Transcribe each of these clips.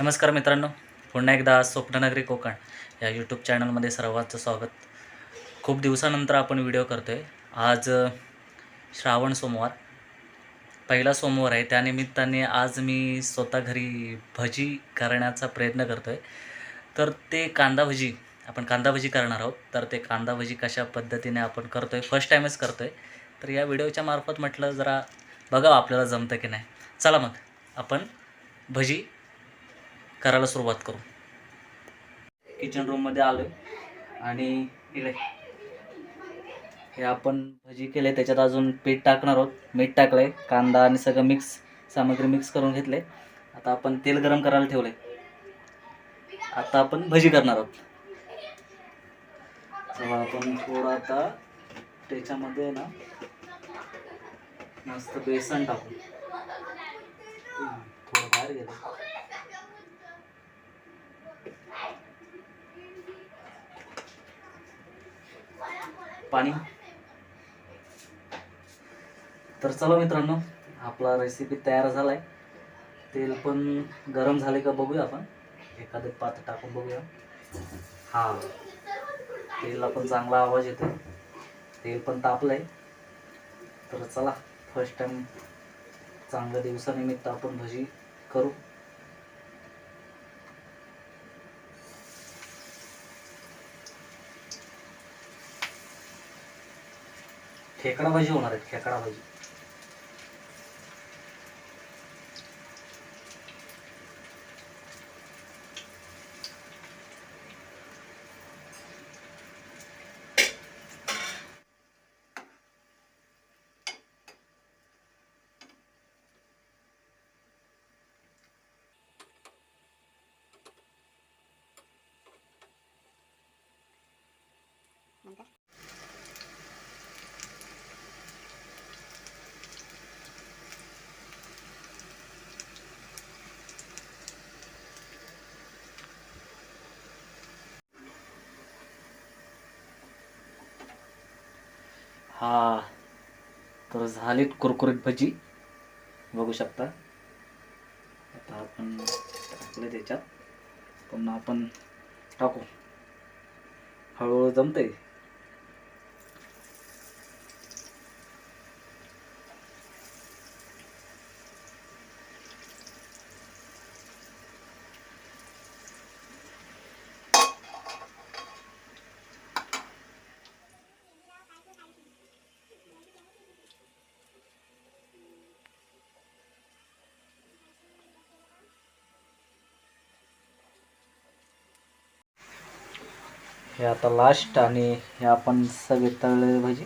नमस्कार मित्रांनो पुन्हा एकदा स्वप्ननगरी कोकण या यूट्यूब चॅनलमध्ये सर्वांचं स्वागत. खूप दिवसानंतर आपण व्हिडिओ करतो आहे आज श्रावण सोमवार. पहिला सोमवार आहे. त्यानिमित्ताने आज मी स्वतः घरी भजी करण्याचा प्रयत्न करतो आहे तर ते कांदा भजी आपण कांदा भजी करणार आहोत. तर ते कांदा भजी कशा पद्धतीने आपण करतो आहे फर्स्ट टाईमच करतो आहे तर या व्हिडिओच्या मार्फत म्हटलं जरा बघावं आपल्याला जमतं की नाही. चला मग आपण भजी करायला सुरुवात करू. किचन रूममध्ये आलो आणि इकडे. हे आपण भजी केले त्याच्यात अजून पीठ टाकणार आहोत. मीठ टाकलं आहे कांदा आणि सगळं मिक्स सामग्री मिक्स करून घेतले आता आपण तेल गरम करायला ठेवलं आता आपण भजी करणार आहोत. तेव्हा आपण थोडं आता त्याच्यामध्ये ना मस्त बेसन टाकू. थोडं बाहेर गेलं. पाणी. तर चला मित्रांनो आपला रेसिपी तयार झाला आहे तेल पण गरम झाले का बघूया आपण. एखादं पात टाकून बघूया. हा. तेलला पण चांगला आवाज येतो तेल पण तापलं आहे तर चला फर्स्ट टाइम चांगल्या दिवसानिमित्त आपण भजी करू. खेकडा भाजी होणार आहे खेकडा भाजी. हा तर झालीत कुरकुरीत भजी. बघू शकता. आता आपण टाकले त्याच्यात. पुन्हा आपण टाकू. हळूहळू जमते हे आता लास्ट आणि हे आपण सगळे तळलेले भजी.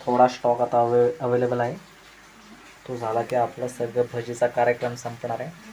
थोडा स्टॉक आता अवे अवेलेबल आहे. तो झाला की आपला सगळं भजीचा कार्यक्रम संपणार आहे.